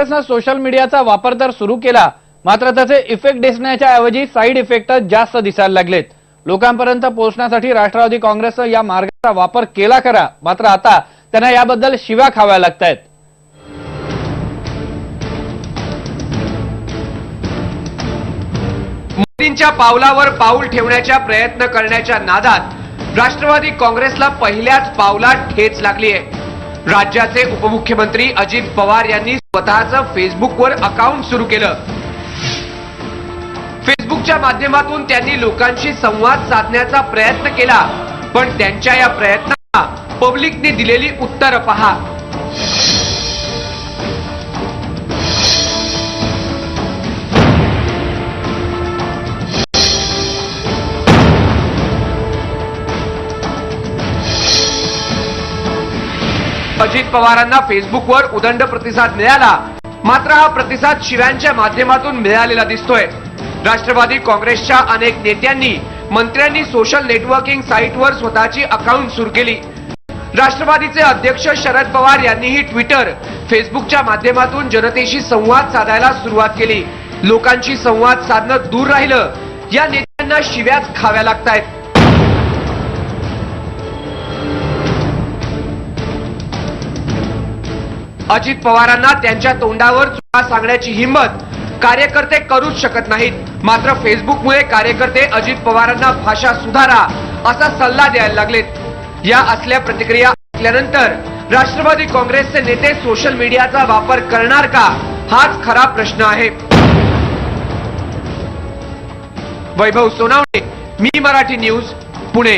काँग्रेसनं सोशल मीडियाचा वापर तर सुरू केला मात्र त्याचे इफेक्ट दिसण्याच्या ऐवजी साईड इफेक्टच जास्त दिसायला लागलेत. लोकांपर्यंत पोहोचण्यासाठी राष्ट्रवादी काँग्रेसनं या मार्गाचा वापर केला खरा मात्र आता त्यांना याबद्दल शिव्या खाव्या लागतायत. मोदींच्या पावलावर पाऊल ठेवण्याचा प्रयत्न करण्याच्या नादात राष्ट्रवादी काँग्रेसला पहिल्याच पावलात ठेच लागली आहे राज्याचे उपमुख्यमंत्री अजित पवार यांनी स्वतःचं फेसबुकवर अकाउंट सुरू केलं. फेसबुकच्या माध्यमातून त्यांनी लोकांशी संवाद साधण्याचा प्रयत्न केला. पण त्यांच्या या प्रयत्नांना पब्लिकने दिलेली उत्तरं पहा. अजित पवारांना फेसबुकवर उदंड प्रतिसाद मिळाला. मात्र हा प्रतिसाद शिव्यांच्या माध्यमातून मिळालेला दिसतोय. राष्ट्रवादी काँग्रेसच्या अनेक नेत्यांनी मंत्र्यांनी सोशल नेटवर्किंग साईटवर स्वतःची अकाउंट सुरू केली. राष्ट्रवादीचे अध्यक्ष शरद पवार यांनीही ट्विटर फेसबुकच्या माध्यमातून जनतेशी संवाद साधायला सुरुवात केली. लोकांशी संवाद साधणं दूर राहिलं. या नेत्यांना शिव्याच खाव्या लागतायत. अजित पवारांना त्यांच्या तोंडावर चुका सांगण्याची हिंमत कार्यकर्ते करूच शकत नाहीत. मात्र फेसबुकमुळे कार्यकर्ते अजित पवारांना भाषा सुधारा असा सल्ला द्यायला लागलेत. या असल्या प्रतिक्रिया असल्यानंतर राष्ट्रवादी काँग्रेसचे नेते सोशल मीडियाचा वापर करणार का? हाच खरा प्रश्न आहे. वैभव सोनावणे मी मराठी न्यूज पुणे.